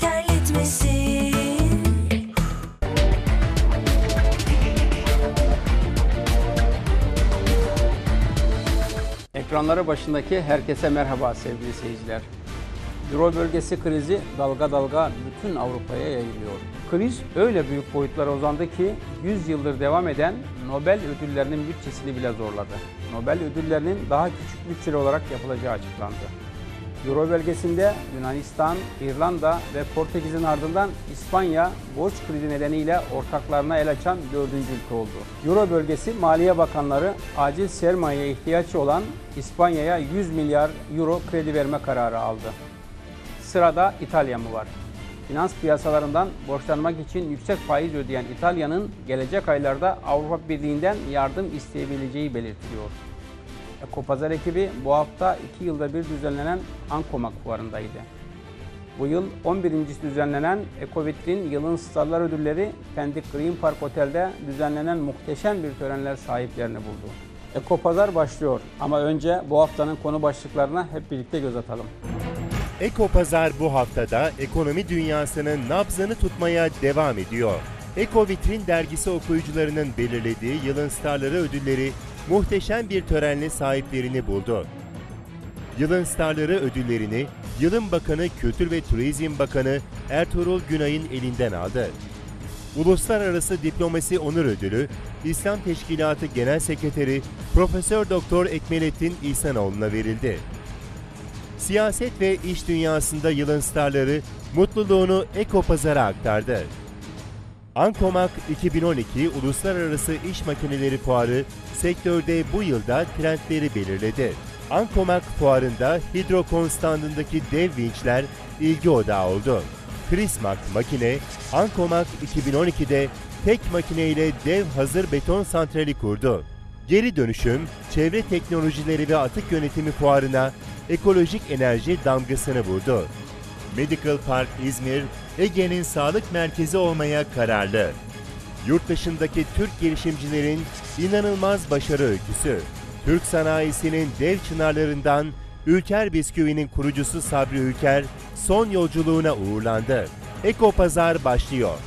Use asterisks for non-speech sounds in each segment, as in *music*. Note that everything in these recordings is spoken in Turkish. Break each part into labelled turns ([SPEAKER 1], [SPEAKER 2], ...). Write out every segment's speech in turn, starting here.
[SPEAKER 1] Terletmesin
[SPEAKER 2] Ekranları başındaki herkese merhaba sevgili seyirciler. Euro bölgesi krizi dalga dalga bütün Avrupa'ya yayılıyor. Kriz öyle büyük boyutlara uzandı ki 100 yıldır devam eden Nobel ödüllerinin bütçesini bile zorladı. Nobel ödüllerinin daha küçük bütçeli olarak yapılacağı açıklandı. Euro bölgesinde Yunanistan, İrlanda ve Portekiz'in ardından İspanya borç krizi nedeniyle ortaklarına el açan dördüncü ülke oldu. Euro bölgesi Maliye Bakanları acil sermayeye ihtiyaç olan İspanya'ya 100 milyar euro kredi verme kararı aldı. Sırada İtalya mı var? Finans piyasalarından borçlanmak için yüksek faiz ödeyen İtalya'nın gelecek aylarda Avrupa Birliği'nden yardım isteyebileceği belirtiliyor. Ekopazar ekibi bu hafta 2 yılda bir düzenlenen Ankomak fuarındaydı. Bu yıl 11. düzenlenen Ekovitrin Yılın Starlar Ödülleri Pendik Green Park Otel'de düzenlenen muhteşem bir törenler sahiplerini buldu. Ekopazar başlıyor ama önce bu haftanın konu başlıklarına hep birlikte göz atalım.
[SPEAKER 3] Eko Pazar bu haftada ekonomi dünyasının nabzını tutmaya devam ediyor. Eko Vitrin dergisi okuyucularının belirlediği yılın starları ödülleri muhteşem bir törenle sahiplerini buldu. Yılın starları ödüllerini Yılın Bakanı Kültür ve Turizm Bakanı Ertuğrul Günay'ın elinden aldı. Uluslararası Diplomasi Onur Ödülü İslam Teşkilatı Genel Sekreteri Profesör Doktor Ekmelettin İhsanoğlu'na verildi. Siyaset ve iş dünyasında yılın starları mutluluğunu Eko Pazar'a aktardı. Ankomak 2012 Uluslararası İş Makineleri Fuarı sektörde bu yılda trendleri belirledi. Ankomak fuarında Hidrokon standındaki dev vinçler ilgi odağı oldu. Prismark makine, Ankomak 2012'de tek makineyle dev hazır beton santrali kurdu. Geri dönüşüm, çevre teknolojileri ve atık yönetimi fuarına ekolojik enerji damgasını vurdu. Medical Park İzmir, Ege'nin sağlık merkezi olmaya kararlı. Yurt dışındaki Türk girişimcilerin inanılmaz başarı öyküsü. Türk sanayisinin dev çınarlarından Ülker Bisküvi'nin kurucusu Sabri Ülker son yolculuğuna uğurlandı. Eko Pazar başlıyor.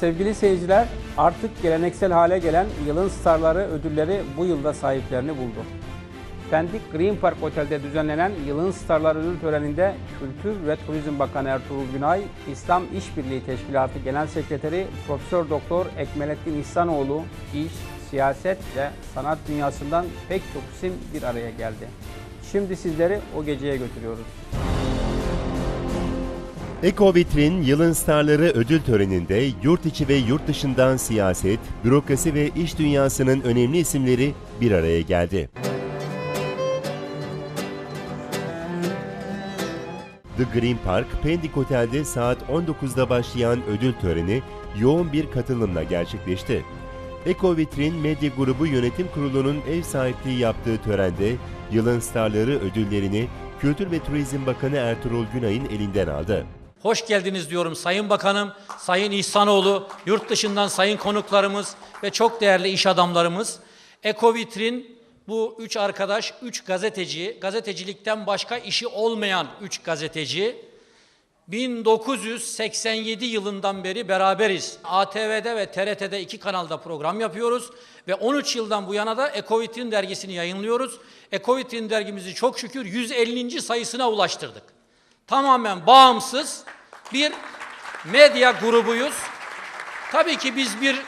[SPEAKER 2] Sevgili seyirciler, artık geleneksel hale gelen yılın starları ödülleri bu yılda sahiplerini buldu. Pendik Green Park Otel'de düzenlenen Yılın Starları ödül töreninde Kültür ve Turizm Bakanı Ertuğrul Günay, İslam İşbirliği Teşkilatı Genel Sekreteri Profesör Doktor Ekmelettin İhsanoğlu, iş, siyaset ve sanat dünyasından pek çok isim bir araya geldi. Şimdi sizleri o geceye götürüyoruz.
[SPEAKER 3] Eko Vitrin Yılın Starları ödül töreninde yurt içi ve yurt dışından siyaset, bürokrasi ve iş dünyasının önemli isimleri bir araya geldi. The Green Park, Pendik Otel'de saat 19'da başlayan ödül töreni yoğun bir katılımla gerçekleşti. Eko Vitrin Medya Grubu Yönetim Kurulu'nun ev sahipliği yaptığı törende Yılın Starları ödüllerini Kültür ve Turizm Bakanı Ertuğrul Günay'ın elinden aldı.
[SPEAKER 4] Hoş geldiniz diyorum Sayın Bakanım, Sayın İhsanoğlu, yurt dışından sayın konuklarımız ve çok değerli iş adamlarımız. Ekovitrin bu üç arkadaş, üç gazeteci, gazetecilikten başka işi olmayan üç gazeteci. 1987 yılından beri beraberiz. ATV'de ve TRT'de iki kanalda program yapıyoruz ve 13 yıldan bu yana da Ekovitrin dergisini yayınlıyoruz. Ekovitrin dergimizi çok şükür 150. sayısına ulaştırdık tamamen bağımsız bir medya grubuyuz. Tabii ki biz bir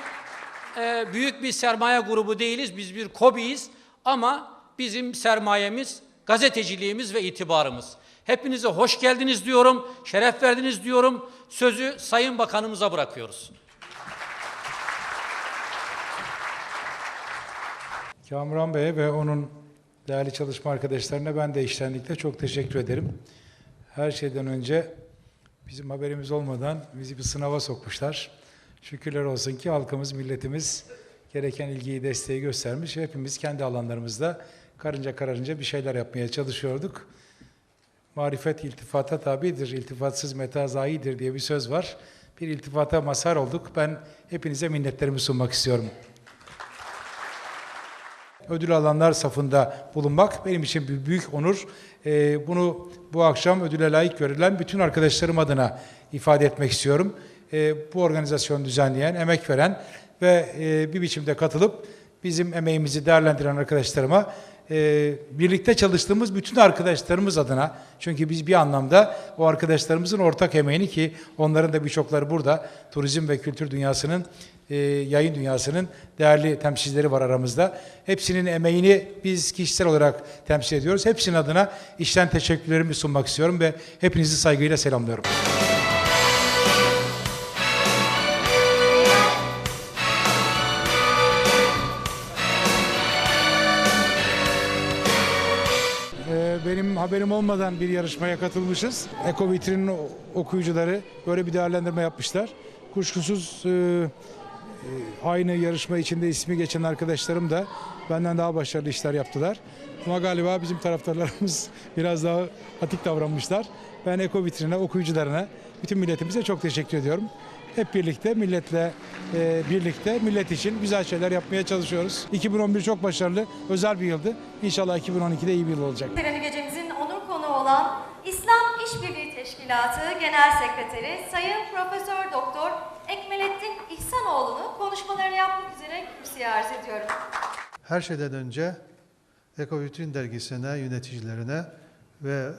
[SPEAKER 4] e, büyük bir sermaye grubu değiliz, biz bir kobiyiz ama bizim sermayemiz gazeteciliğimiz ve itibarımız. Hepinize hoş geldiniz diyorum, şeref verdiniz diyorum. Sözü Sayın Bakanımıza bırakıyoruz.
[SPEAKER 5] Kamuran Bey'e ve onun değerli çalışma arkadaşlarına ben de iştenlikle çok teşekkür ederim. Her şeyden önce bizim haberimiz olmadan bizi bir sınava sokmuşlar. Şükürler olsun ki halkımız, milletimiz gereken ilgiyi, desteği göstermiş. Hepimiz kendi alanlarımızda karınca kararınca bir şeyler yapmaya çalışıyorduk. Marifet iltifata tabidir, iltifatsız meta zayidir diye bir söz var. Bir iltifata mazhar olduk. Ben hepinize minnetlerimi sunmak istiyorum. Ödül alanlar safında bulunmak benim için bir büyük onur. Ee, bunu bu akşam ödüle layık görülen bütün arkadaşlarım adına ifade etmek istiyorum. Ee, bu organizasyonu düzenleyen, emek veren ve e, bir biçimde katılıp bizim emeğimizi değerlendiren arkadaşlarıma e, birlikte çalıştığımız bütün arkadaşlarımız adına çünkü biz bir anlamda o arkadaşlarımızın ortak emeğini ki onların da birçokları burada turizm ve kültür dünyasının e, yayın dünyasının değerli temsilcileri var aramızda. Hepsinin emeğini biz kişisel olarak temsil ediyoruz. Hepsinin adına işten teşekkürlerimi sunmak istiyorum ve hepinizi saygıyla selamlıyorum. Ee, benim haberim olmadan bir yarışmaya katılmışız. Eko Vitrin'in okuyucuları böyle bir değerlendirme yapmışlar. Kuşkusuz e, e, aynı yarışma içinde ismi geçen arkadaşlarım da benden daha başarılı işler yaptılar. Ama galiba bizim taraftarlarımız *laughs* biraz daha atik davranmışlar. Ben Eko Vitrin'e, okuyucularına, bütün milletimize çok teşekkür ediyorum. Hep birlikte milletle e, birlikte millet için güzel şeyler yapmaya çalışıyoruz. 2011 çok başarılı, özel bir yıldı. İnşallah 2012'de iyi bir yıl olacak.
[SPEAKER 6] Töreni gecemizin olan İslam İşbirliği Teşkilatı Genel Sekreteri Sayın Profesör Doktor Ekmelettin İhsanoğlu'nu konuşmalarını yapmak üzere kürsüye arz ediyorum.
[SPEAKER 7] Her şeyden önce Ekovitrin dergisine, yöneticilerine ve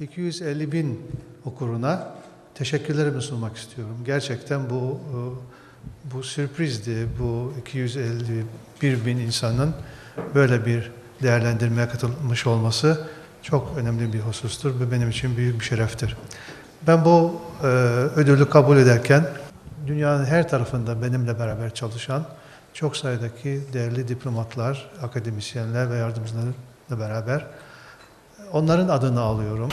[SPEAKER 7] 250 bin okuruna teşekkürlerimi sunmak istiyorum. Gerçekten bu e, bu sürprizdi. Bu 251 bin insanın böyle bir değerlendirmeye katılmış olması çok önemli bir husustur ve benim için büyük bir şereftir. Ben bu e, ödülü kabul ederken dünyanın her tarafında benimle beraber çalışan çok sayıdaki değerli diplomatlar, akademisyenler ve yardımcılarla beraber onların adını alıyorum.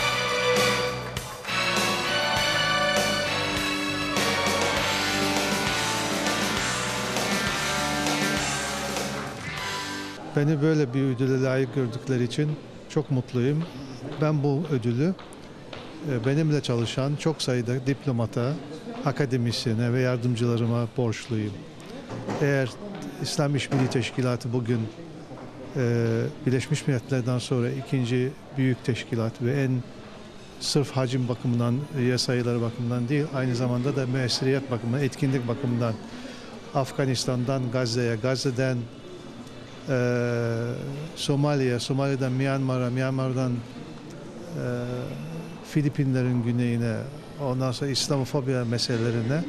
[SPEAKER 7] Beni böyle bir ödüle layık gördükleri için çok mutluyum. Ben bu ödülü e, benimle çalışan çok sayıda diplomata, akademisyene ve yardımcılarıma borçluyum. Eğer İslam İşbirliği Teşkilatı bugün e, Birleşmiş Milletler'den sonra ikinci büyük teşkilat ve en sırf hacim bakımından, üye sayıları bakımından değil, aynı zamanda da müessiriyet bakımından, etkinlik bakımından Afganistan'dan Gazze'ye, Gazze'den e, Somali'ye, Somali'den Myanmar'a, Myanmar'dan e, Filipinlerin güneyine, ondan sonra İslamofobi meselelerine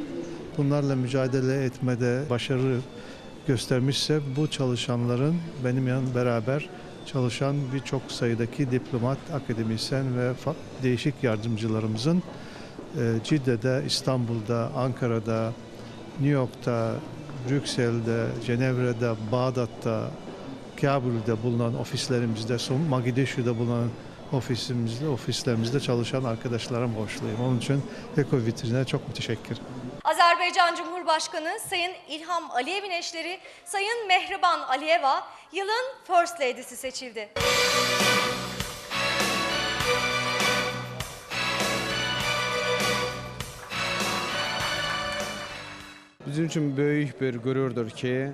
[SPEAKER 7] bunlarla mücadele etmede başarı göstermişse bu çalışanların benim yan beraber çalışan birçok sayıdaki diplomat, akademisyen ve değişik yardımcılarımızın e, Cidde'de, İstanbul'da, Ankara'da, New York'ta, Brüksel'de, Cenevre'de, Bağdat'ta, Kabul'de bulunan ofislerimizde, Mogadishu'da bulunan ofisimizde, ofislerimizde çalışan arkadaşlarım borçluyum. Onun için Eko Vitrin'e çok müteşekkir.
[SPEAKER 6] Azerbaycan Cumhurbaşkanı Sayın İlham Aliyev'in eşleri Sayın Mehriban Aliyeva yılın First Lady'si seçildi.
[SPEAKER 8] Bizim üçün böyük bir qürurdur ki,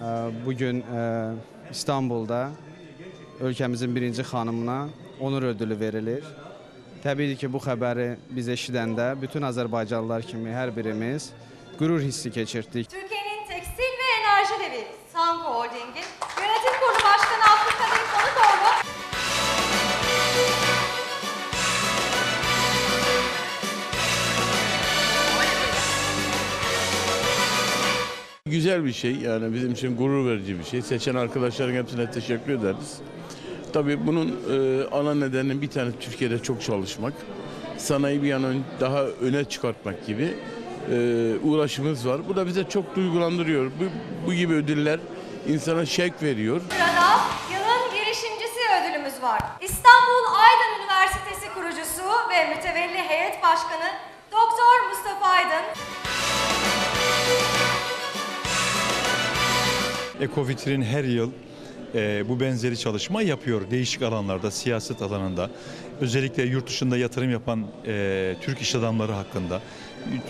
[SPEAKER 8] e, bugün e, İstanbulda ölkəmizin birinci xanımına onur ödülü verilir. Təbii ki, bu xəbəri biz eşidəndə bütün Azərbaycanlılar kimi hər birimiz qürur hissi keçirtdik.
[SPEAKER 6] Türkiye'nin tekstil ve enerji devi Sanko Holding'in yönetim kurulu başkanı Abdülkadir Konutoğlu
[SPEAKER 9] Güzel bir şey yani bizim için gurur verici bir şey. Seçen arkadaşların hepsine teşekkür ederiz. Tabii bunun e, ana nedeni bir tane Türkiye'de çok çalışmak. Sanayi bir an daha öne çıkartmak gibi e, uğraşımız var. Bu da bize çok duygulandırıyor. Bu, bu gibi ödüller insana şevk veriyor.
[SPEAKER 6] Sırada yılın girişimcisi ödülümüz var. İstanbul Aydın Üniversitesi kurucusu ve mütevelli heyet başkanı Doktor Mustafa Aydın.
[SPEAKER 10] Ekovitrin her yıl e, bu benzeri çalışma yapıyor değişik alanlarda, siyaset alanında. Özellikle yurt dışında yatırım yapan e, Türk iş adamları hakkında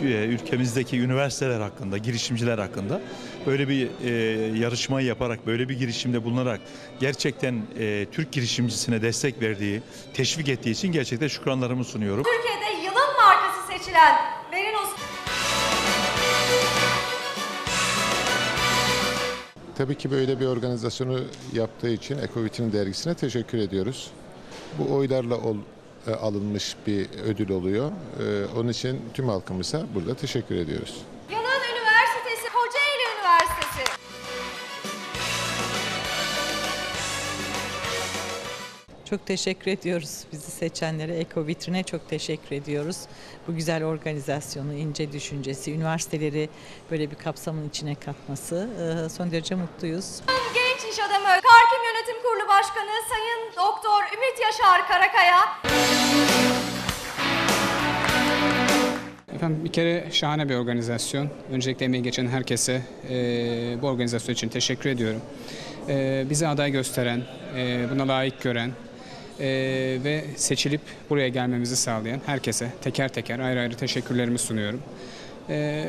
[SPEAKER 10] e, ülkemizdeki üniversiteler hakkında, girişimciler hakkında böyle bir e, yarışmayı yaparak, böyle bir girişimde bulunarak gerçekten e, Türk girişimcisine destek verdiği, teşvik ettiği için gerçekten şükranlarımı sunuyorum.
[SPEAKER 6] Türkiye'de yılın markası seçilen Merinos
[SPEAKER 11] Tabii ki böyle bir organizasyonu yaptığı için Ekovit'in dergisine teşekkür ediyoruz. Bu oylarla ol- e, alınmış bir ödül oluyor. E, Onun için tüm halkımıza burada teşekkür ediyoruz.
[SPEAKER 12] Çok teşekkür ediyoruz bizi seçenlere, Eko Vitrin'e çok teşekkür ediyoruz. Bu güzel organizasyonu, ince düşüncesi, üniversiteleri böyle bir kapsamın içine katması son derece mutluyuz.
[SPEAKER 6] Genç iş adamı Karkim Yönetim Kurulu Başkanı Sayın Doktor Ümit Yaşar Karakaya.
[SPEAKER 2] Efendim bir kere şahane bir organizasyon. Öncelikle emeği geçen herkese e, bu organizasyon için teşekkür ediyorum. E, bizi aday gösteren, e, buna layık gören e, ve seçilip buraya gelmemizi sağlayan herkese teker teker ayrı ayrı teşekkürlerimi sunuyorum. E,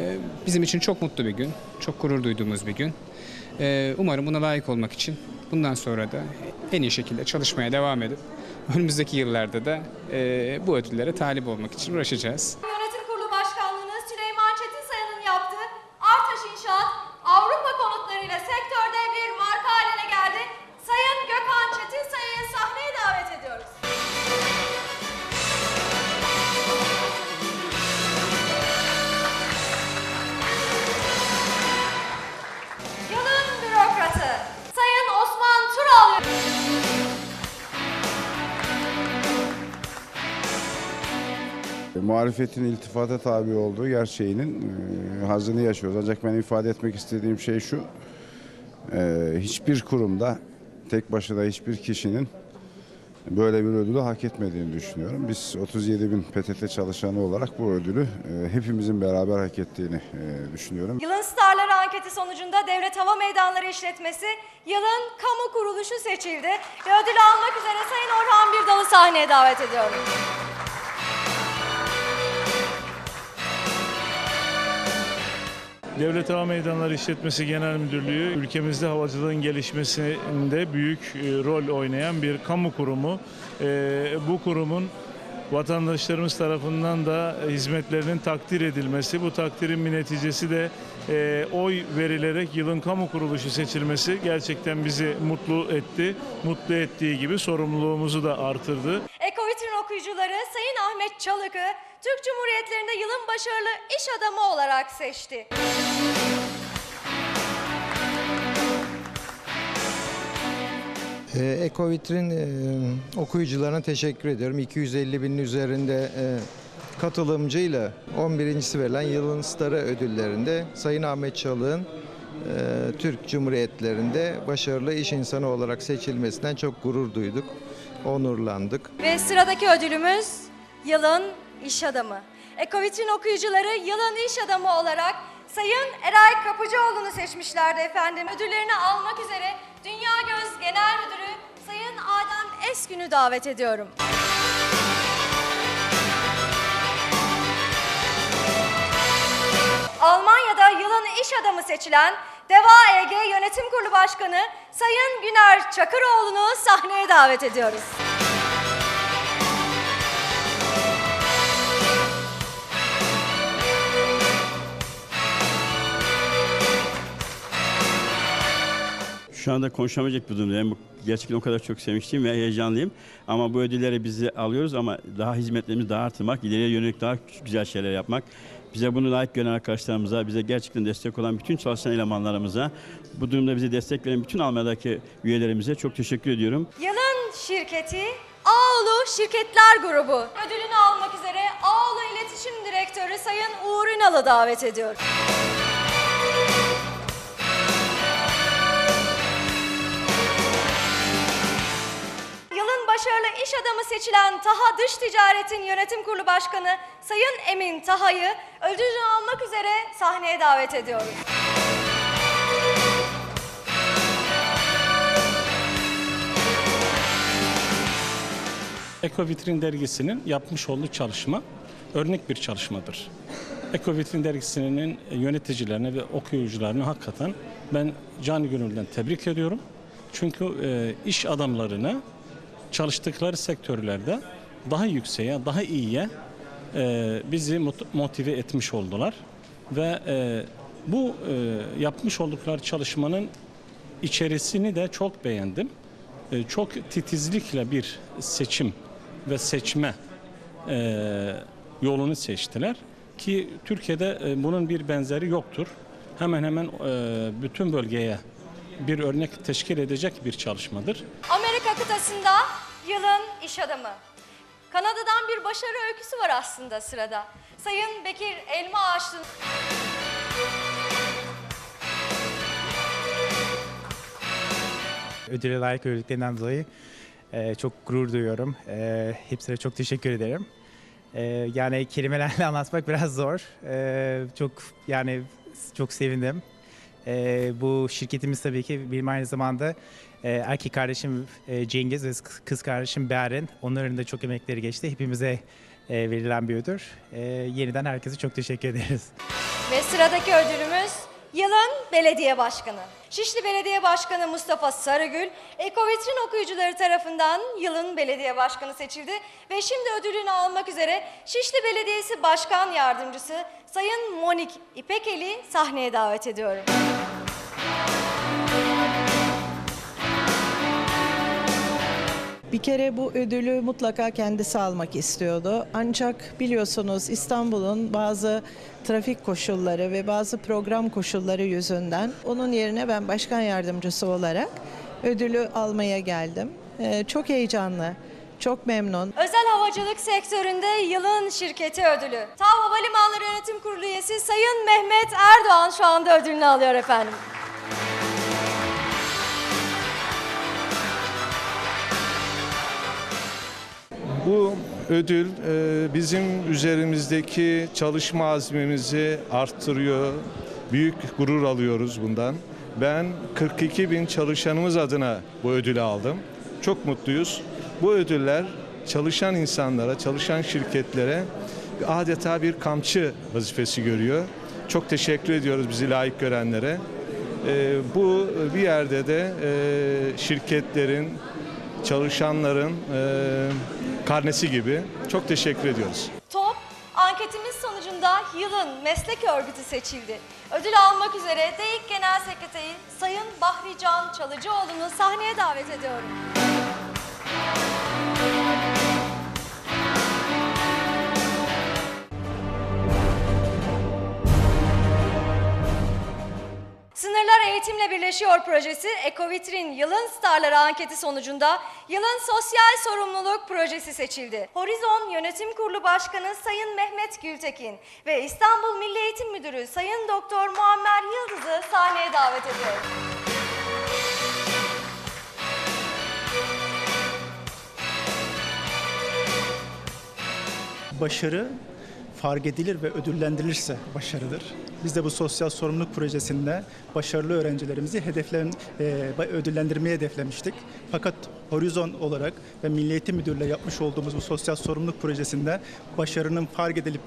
[SPEAKER 2] bizim için çok mutlu bir gün, çok gurur duyduğumuz bir gün. E, umarım buna layık olmak için bundan sonra da en iyi şekilde çalışmaya devam edip önümüzdeki yıllarda da e, bu ödüllere talip olmak için uğraşacağız.
[SPEAKER 13] Muhalefetin iltifata tabi olduğu gerçeğinin e, hazını yaşıyoruz. Ancak ben ifade etmek istediğim şey şu. e, hiçbir kurumda tek başına hiçbir kişinin böyle bir ödülü hak etmediğini düşünüyorum. Biz 37 bin PTT çalışanı olarak bu ödülü e, hepimizin beraber hak ettiğini e, düşünüyorum.
[SPEAKER 6] Yılın Starları anketi sonucunda Devlet Hava Meydanları İşletmesi yılın kamu kuruluşu seçildi. Ve ödülü almak üzere Sayın Orhan Birdal'ı sahneye davet ediyorum.
[SPEAKER 9] Devlet Hava Meydanları İşletmesi Genel Müdürlüğü ülkemizde havacılığın gelişmesinde büyük e, rol oynayan bir kamu kurumu. E, Bu kurumun vatandaşlarımız tarafından da hizmetlerinin takdir edilmesi, bu takdirin bir neticesi de e, oy verilerek yılın kamu kuruluşu seçilmesi gerçekten bizi mutlu etti. Mutlu ettiği gibi sorumluluğumuzu da artırdı.
[SPEAKER 6] Ekovitrin okuyucuları Sayın Ahmet Çalık'ı Türk Cumhuriyetlerinde yılın başarılı iş adamı olarak seçti.
[SPEAKER 14] E, Ekovitrin okuyucularına teşekkür ediyorum. 250 binin üzerinde e, katılımcıyla 11.si verilen Yılın Starı ödüllerinde Sayın Ahmet Çalık'ın e, Türk Cumhuriyetlerinde başarılı iş insanı olarak seçilmesinden çok gurur duyduk, onurlandık.
[SPEAKER 6] Ve sıradaki ödülümüz yılın iş adamı. Ekovitrin okuyucuları yılın iş adamı olarak Sayın Eray Kapıcıoğlu'nu seçmişlerdi efendim. Ödüllerini almak üzere Dünya Göz Genel Müdürü Sayın Adem Eskün'ü davet ediyorum. Almanya'da yılın iş adamı seçilen Deva EG Yönetim Kurulu Başkanı Sayın Güner Çakıroğlu'nu sahneye davet ediyoruz.
[SPEAKER 15] Şu anda konuşamayacak bir durumdayım. Gerçekten o kadar çok sevinçliyim ve heyecanlıyım. Ama bu ödülleri biz alıyoruz ama daha hizmetlerimizi daha artırmak, ileriye yönelik daha güzel şeyler yapmak. Bize bunu layık gören arkadaşlarımıza, bize gerçekten destek olan bütün çalışan elemanlarımıza, bu durumda bize destek veren bütün Almanya'daki üyelerimize çok teşekkür ediyorum.
[SPEAKER 6] Yılın şirketi Ağolu Şirketler Grubu. Ödülünü almak üzere Ağolu İletişim Direktörü Sayın Uğur Ünal'ı davet ediyorum. Başarılı iş adamı seçilen Taha Dış Ticaret'in yönetim kurulu başkanı Sayın Emin Taha'yı ödülünü almak üzere sahneye davet ediyoruz.
[SPEAKER 16] Eko Vitrin dergisinin yapmış olduğu çalışma örnek bir çalışmadır. Ekovitrin dergisinin yöneticilerine ve okuyucularını hakikaten ben canı gönülden tebrik ediyorum. Çünkü e, iş adamlarını çalıştıkları sektörlerde daha yükseğe, daha iyiye e, bizi mot- motive etmiş oldular. Ve e, bu e, yapmış oldukları çalışmanın içerisini de çok beğendim. E, çok titizlikle bir seçim ve seçme e, yolunu seçtiler ki Türkiye'de e, bunun bir benzeri yoktur. Hemen hemen e, bütün bölgeye bir örnek teşkil edecek bir çalışmadır.
[SPEAKER 6] Amerika kıtasında yılın iş adamı. Kanada'dan bir başarı öyküsü var aslında sırada. Sayın Bekir Elma Ağaçlı.
[SPEAKER 17] ödüle layık gördüklerinden dolayı e, çok gurur duyuyorum. E, hepsine çok teşekkür ederim. E, yani kelimelerle *laughs* anlatmak biraz zor. E, çok yani çok sevindim. E, bu şirketimiz tabii ki benim aynı zamanda e, erkek kardeşim e, Cengiz ve kız kardeşim Beren. Onların da çok emekleri geçti. Hepimize e, verilen bir ödül. E, yeniden herkese çok teşekkür ederiz.
[SPEAKER 6] Ve sıradaki ödülümüz yılın belediye başkanı. Şişli Belediye Başkanı Mustafa Sarıgül, Ekovitrin okuyucuları tarafından yılın belediye başkanı seçildi ve şimdi ödülünü almak üzere Şişli Belediyesi Başkan Yardımcısı Sayın Monik İpekeli sahneye davet ediyorum.
[SPEAKER 18] Bir kere bu ödülü mutlaka kendisi almak istiyordu. Ancak biliyorsunuz İstanbul'un bazı trafik koşulları ve bazı program koşulları yüzünden onun yerine ben başkan yardımcısı olarak ödülü almaya geldim. Ee, çok heyecanlı, çok memnun.
[SPEAKER 6] Özel havacılık sektöründe yılın şirketi ödülü. TAV Havalimanları Yönetim Kurulu üyesi Sayın Mehmet Erdoğan şu anda ödülünü alıyor efendim.
[SPEAKER 19] Bu ödül e, bizim üzerimizdeki çalışma azmimizi arttırıyor. Büyük gurur alıyoruz bundan. Ben 42 bin çalışanımız adına bu ödülü aldım. Çok mutluyuz. Bu ödüller çalışan insanlara, çalışan şirketlere adeta bir kamçı vazifesi görüyor. Çok teşekkür ediyoruz bizi layık görenlere. E, bu bir yerde de e, şirketlerin, çalışanların karnesi gibi. Çok teşekkür ediyoruz.
[SPEAKER 6] TOP anketimiz sonucunda yılın meslek örgütü seçildi. Ödül almak üzere DEİK Genel Sekreteri Sayın Bahri Can Çalıcıoğlu'nu sahneye davet ediyorum. Sınırlar Eğitimle Birleşiyor projesi Ekovitrin Yılın Starları anketi sonucunda yılın sosyal sorumluluk projesi seçildi. Horizon Yönetim Kurulu Başkanı Sayın Mehmet Gültekin ve İstanbul Milli Eğitim Müdürü Sayın Doktor Muammer Yıldız'ı sahneye davet ediyorum.
[SPEAKER 20] başarı fark edilir ve ödüllendirilirse başarıdır. Biz de bu sosyal sorumluluk projesinde başarılı öğrencilerimizi hedeflen, e, ödüllendirmeye hedeflemiştik. Fakat Horizon olarak ve Milli Eğitim Müdürlüğü yapmış olduğumuz bu sosyal sorumluluk projesinde başarının fark edilip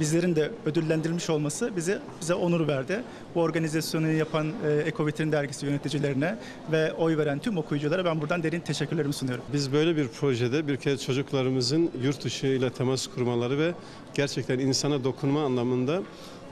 [SPEAKER 20] bizlerin de ödüllendirilmiş olması bize bize onur verdi. Bu organizasyonu yapan e, Ekovitrin dergisi yöneticilerine ve oy veren tüm okuyuculara ben buradan derin teşekkürlerimi sunuyorum.
[SPEAKER 21] Biz böyle bir projede bir kez çocuklarımızın yurt dışı ile temas kurmaları ve gerçekten insana dokunma anlamında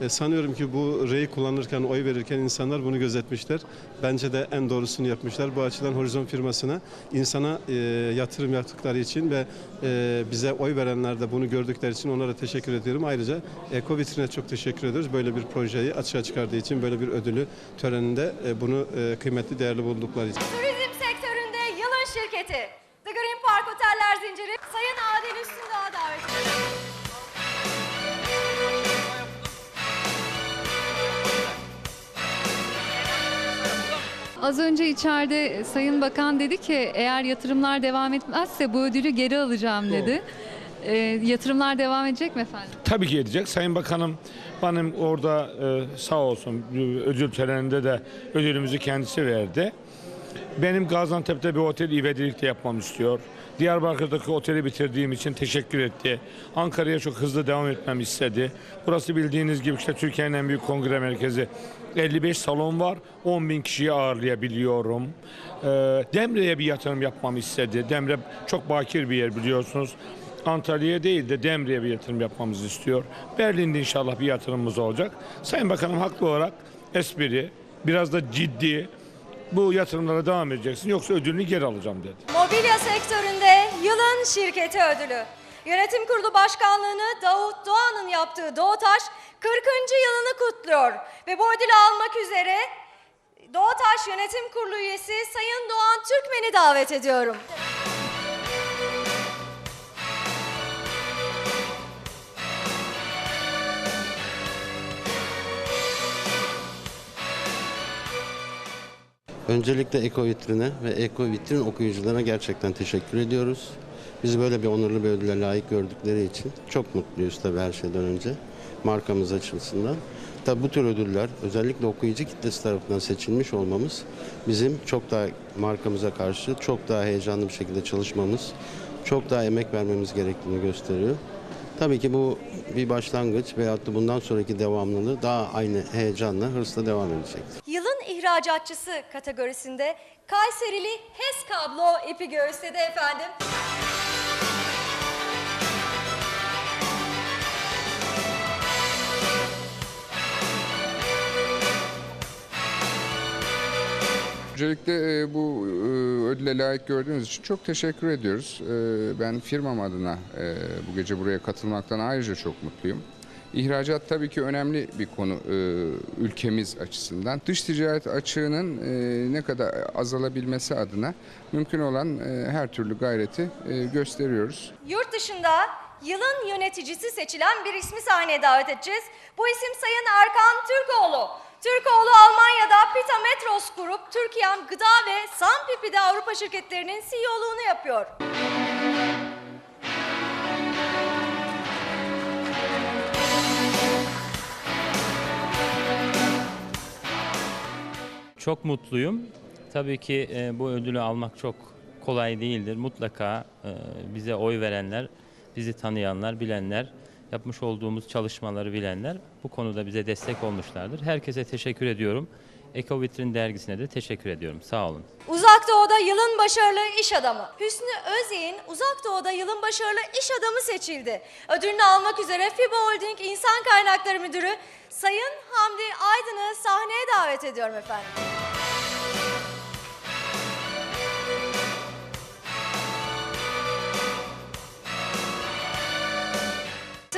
[SPEAKER 21] e, sanıyorum ki bu reyi kullanırken, oy verirken insanlar bunu gözetmişler. Bence de en doğrusunu yapmışlar. Bu açıdan Horizon firmasına insana e, yatırım yaptıkları için ve e, bize oy verenler de bunu gördükleri için onlara teşekkür ediyorum. Ayrıca Eko Vitrin'e çok teşekkür ediyoruz. Böyle bir projeyi açığa çıkardığı için, böyle bir ödülü töreninde e, bunu e, kıymetli, değerli buldukları için.
[SPEAKER 6] Turizm sektöründe yılın şirketi The Green Park Oteller Zinciri Sayın Adil Üstündağ'a davet ediyorum.
[SPEAKER 22] Az önce içeride Sayın Bakan dedi ki eğer yatırımlar devam etmezse bu ödülü geri alacağım dedi. Ee, yatırımlar devam edecek mi efendim?
[SPEAKER 11] Tabii ki edecek. Sayın Bakanım benim orada e, sağ olsun ödül töreninde de ödülümüzü kendisi verdi. Benim Gaziantep'te bir otel ivedilikte yapmamı istiyor. Diyarbakır'daki oteli bitirdiğim için teşekkür etti. Ankara'ya çok hızlı devam etmemi istedi. Burası bildiğiniz gibi işte Türkiye'nin en büyük kongre merkezi. 55 salon var, 10 bin kişiyi ağırlayabiliyorum. Ee, Demre'ye bir yatırım yapmamı istedi. Demre çok bakir bir yer biliyorsunuz. Antalya'ya değil de Demre'ye bir yatırım yapmamızı istiyor. Berlin'de inşallah bir yatırımımız olacak. Sayın Bakanım haklı olarak espri, biraz da ciddi bu yatırımlara devam edeceksin yoksa ödülünü geri alacağım dedi.
[SPEAKER 6] Mobilya sektöründe yılın şirketi ödülü. Yönetim Kurulu Başkanlığını Davut Doğan'ın yaptığı Doğutaş 40. yılını kutluyor. Ve bu ödülü almak üzere Doğutaş Yönetim Kurulu üyesi Sayın Doğan Türkmen'i davet ediyorum.
[SPEAKER 23] Öncelikle Eko Vitrin'e ve Eko Vitrin okuyucularına gerçekten teşekkür ediyoruz. Bizi böyle bir onurlu bir ödüle layık gördükleri için çok mutluyuz tabii her şeyden önce. Markamız açılsından. Tabii bu tür ödüller özellikle okuyucu kitlesi tarafından seçilmiş olmamız bizim çok daha markamıza karşı çok daha heyecanlı bir şekilde çalışmamız, çok daha emek vermemiz gerektiğini gösteriyor. Tabii ki bu bir başlangıç veyahut da bundan sonraki devamlılığı daha aynı heyecanla, hırsla devam edecektir.
[SPEAKER 6] Yılın ihracatçısı kategorisinde Kayserili HES kablo ipi göğüsledi efendim.
[SPEAKER 24] Öncelikle e, bu e, ödüle layık gördüğünüz için çok teşekkür ediyoruz. E, Ben firmam adına e, bu gece buraya katılmaktan ayrıca çok mutluyum. İhracat tabii ki önemli bir konu e, ülkemiz açısından. Dış ticaret açığının e, ne kadar azalabilmesi adına mümkün olan e, her türlü gayreti e, gösteriyoruz.
[SPEAKER 6] Yurt dışında yılın yöneticisi seçilen bir ismi sahneye davet edeceğiz. Bu isim Sayın Erkan Türkoğlu. Türkoğlu Almanya'da Pita Metros Grup, Türkiye'm Gıda ve Sanpipi'de Avrupa şirketlerinin CEO'luğunu yapıyor.
[SPEAKER 25] Çok mutluyum. Tabii ki e, bu ödülü almak çok kolay değildir. Mutlaka e, bize oy verenler, bizi tanıyanlar, bilenler, yapmış olduğumuz çalışmaları bilenler bu konuda bize destek olmuşlardır. Herkese teşekkür ediyorum. Eko Vitrin dergisine de teşekkür ediyorum. Sağ olun.
[SPEAKER 6] Uzak Doğu'da yılın başarılı iş adamı. Hüsnü Özyeğin Uzak Doğu'da yılın başarılı iş adamı seçildi. Ödülünü almak üzere FIBA Holding İnsan Kaynakları Müdürü Sayın Hamdi Aydın'ı sahneye davet ediyorum efendim.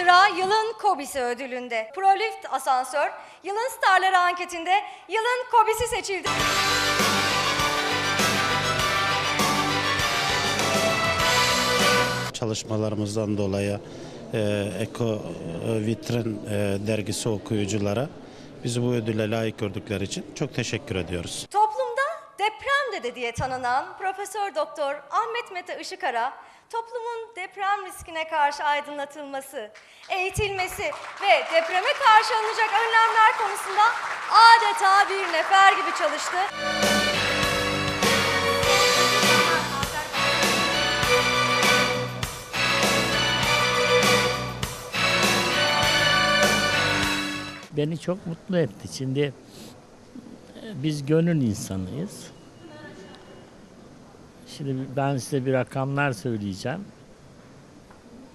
[SPEAKER 6] Sıra yılın Kobisi ödülünde. Prolift Asansör, yılın starları anketinde yılın Kobisi seçildi.
[SPEAKER 26] çalışmalarımızdan dolayı e, Eko e, Vitrin e, dergisi okuyuculara bizi bu ödüle layık gördükleri için çok teşekkür ediyoruz.
[SPEAKER 6] Dede diye tanınan Profesör Doktor Ahmet Mete Işıkara, toplumun deprem riskine karşı aydınlatılması, eğitilmesi ve depreme karşı alınacak önlemler konusunda adeta bir nefer gibi çalıştı.
[SPEAKER 27] beni çok mutlu etti. Şimdi e, biz gönül insanıyız. Şimdi ben size bir rakamlar söyleyeceğim.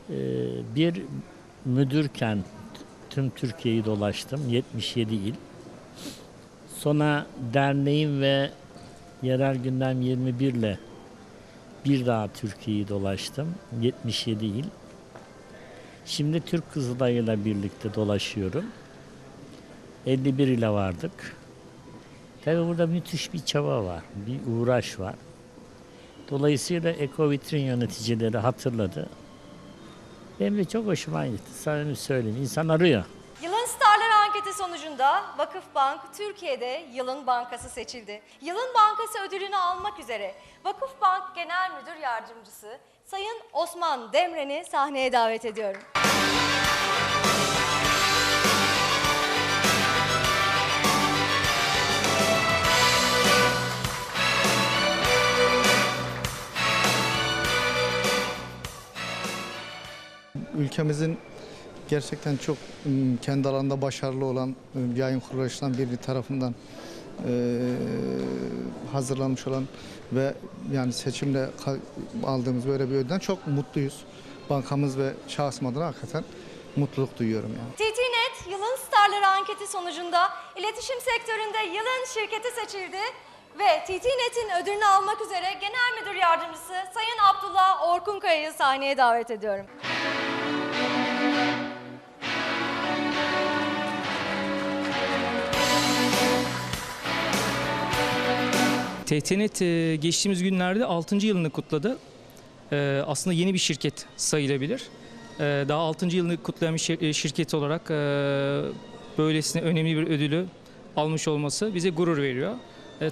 [SPEAKER 27] Ee, Bir müdürken tüm Türkiye'yi dolaştım. 77 il. Sonra derneğim ve yerel gündem 21 ile bir daha Türkiye'yi dolaştım. 77 il. Şimdi Türk Kızılayı'yla birlikte dolaşıyorum. 51 ile vardık. Tabii burada müthiş bir çaba var, bir uğraş var. Dolayısıyla Eko Vitrin yöneticileri hatırladı. Benim de çok hoşuma gitti. Sana söyleyeyim. İnsan arıyor.
[SPEAKER 6] Yılın Starları anketi sonucunda Vakıfbank Türkiye'de yılın bankası seçildi. Yılın bankası ödülünü almak üzere Vakıfbank Genel Müdür Yardımcısı Sayın Osman Demren'i sahneye davet ediyorum.
[SPEAKER 14] Ülkemizin gerçekten çok m, kendi alanında başarılı olan m, yayın kuruluşlarından biri tarafından e, hazırlanmış olan ve yani seçimle aldığımız böyle bir ödülden çok mutluyuz. Bankamız ve şahsım adına hakikaten mutluluk duyuyorum yani.
[SPEAKER 6] TTNet yılın starları anketi sonucunda iletişim sektöründe yılın şirketi seçildi ve TTNet'in ödülünü almak üzere Genel Müdür Yardımcısı Sayın Abdullah Orkun Kaya'yı sahneye davet ediyorum.
[SPEAKER 28] TTNet e, geçtiğimiz günlerde 6. yılını kutladı. E, Aslında yeni bir şirket sayılabilir. E, Daha 6. yılını kutlayan bir şir- şirket olarak böylesine önemli bir ödülü almış olması bize gurur veriyor.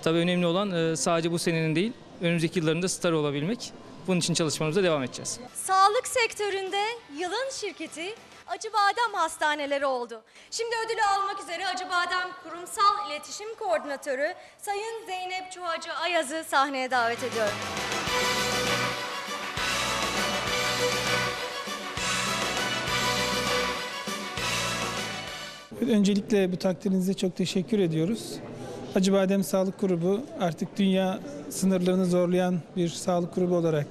[SPEAKER 28] Tabii önemli olan sadece bu senenin değil, önümüzdeki yıllarında star olabilmek. Bunun için çalışmalarımıza devam edeceğiz.
[SPEAKER 6] Sağlık sektöründe yılın şirketi Acıbadem Hastaneleri oldu. Şimdi ödülü almak üzere Acıbadem Kurumsal İletişim Koordinatörü Sayın Zeynep Çuhacı Ayaz'ı sahneye davet ediyorum.
[SPEAKER 29] Öncelikle bu takdirinize çok teşekkür ediyoruz. Acıbadem Sağlık Grubu artık dünya sınırlarını zorlayan bir sağlık grubu olarak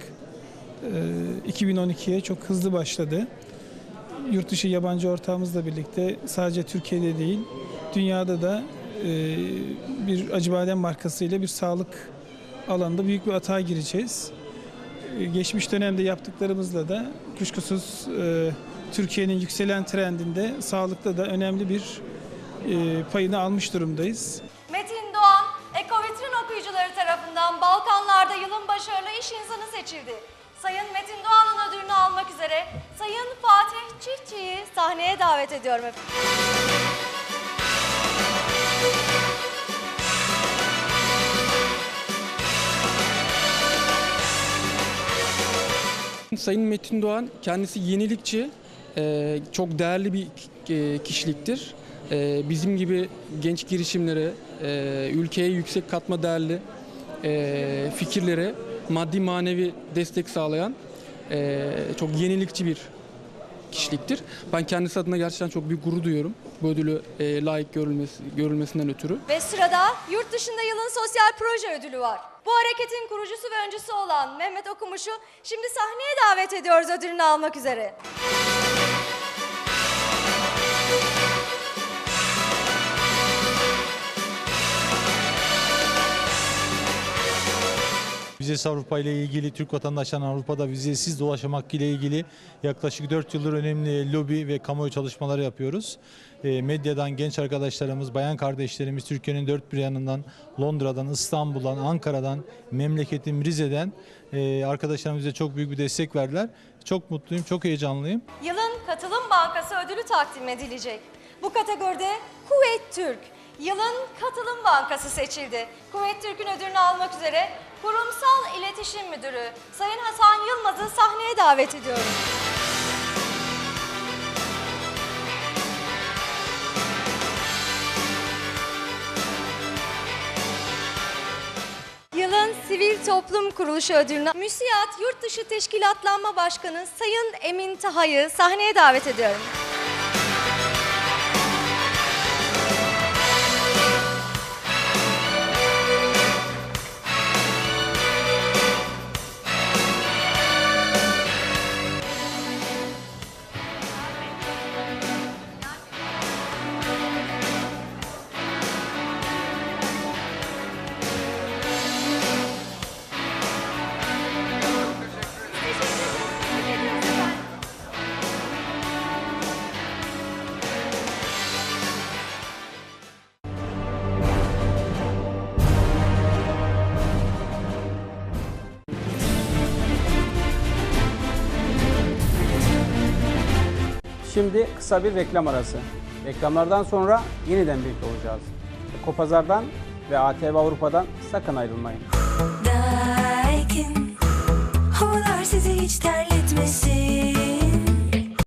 [SPEAKER 29] e, 2012'ye çok hızlı başladı. Yurt dışı yabancı ortağımızla birlikte sadece Türkiye'de değil, dünyada da e, bir Acıbadem markasıyla bir sağlık alanında büyük bir atağa gireceğiz. E, Geçmiş dönemde yaptıklarımızla da kuşkusuz e, Türkiye'nin yükselen trendinde sağlıkta da önemli bir e, payını almış durumdayız.
[SPEAKER 6] Metin Doğan, Ekovitrin okuyucuları tarafından Balkanlarda yılın başarılı iş insanı seçildi. Sayın Metin Doğan'ın ödülünü almak üzere Sayın Fatih Çiftçi'yi sahneye davet ediyorum efendim.
[SPEAKER 30] Sayın Metin Doğan kendisi yenilikçi, e, çok değerli bir e, kişiliktir. E, Bizim gibi genç girişimlere, ülkeye yüksek katma değerli fikirlere maddi manevi destek sağlayan çok yenilikçi bir kişiliktir. Ben kendisi adına gerçekten çok büyük gurur duyuyorum bu ödülü e, layık görülmesi, görülmesinden ötürü.
[SPEAKER 6] Ve sırada yurt dışında yılın sosyal proje ödülü var. Bu hareketin kurucusu ve öncüsü olan Mehmet Okumuş'u şimdi sahneye davet ediyoruz ödülünü almak üzere.
[SPEAKER 10] Vizesiz Avrupa ile ilgili Türk vatandaşlarının Avrupa'da vizesiz dolaşmak ile ilgili yaklaşık 4 yıldır önemli lobi ve kamuoyu çalışmaları yapıyoruz. E, medyadan genç arkadaşlarımız, bayan kardeşlerimiz Türkiye'nin dört bir yanından, Londra'dan, İstanbul'dan, Ankara'dan, memleketim Rize'den e, arkadaşlarımız bize çok büyük bir destek verdiler. Çok mutluyum, çok heyecanlıyım.
[SPEAKER 6] Yılın Katılım Bankası ödülü takdim edilecek. Bu kategoride Kuveyt Türk, yılın Katılım Bankası seçildi. Kuveyt Türk'ün ödülünü almak üzere Kurumsal İletişim Müdürü Sayın Hasan Yılmaz'ı sahneye davet ediyorum. Yılın Sivil Toplum Kuruluşu ödülünü MÜSİAD Yurtdışı Teşkilatlanma Başkanı Sayın Emin Taha'yı sahneye davet ediyorum.
[SPEAKER 2] Şimdi kısa bir reklam arası. Reklamlardan sonra yeniden birlikte olacağız. Kopazar'dan ve ATV Avrupa'dan sakın ayrılmayın.
[SPEAKER 31] Daikin Havalar sizi hiç terletmesin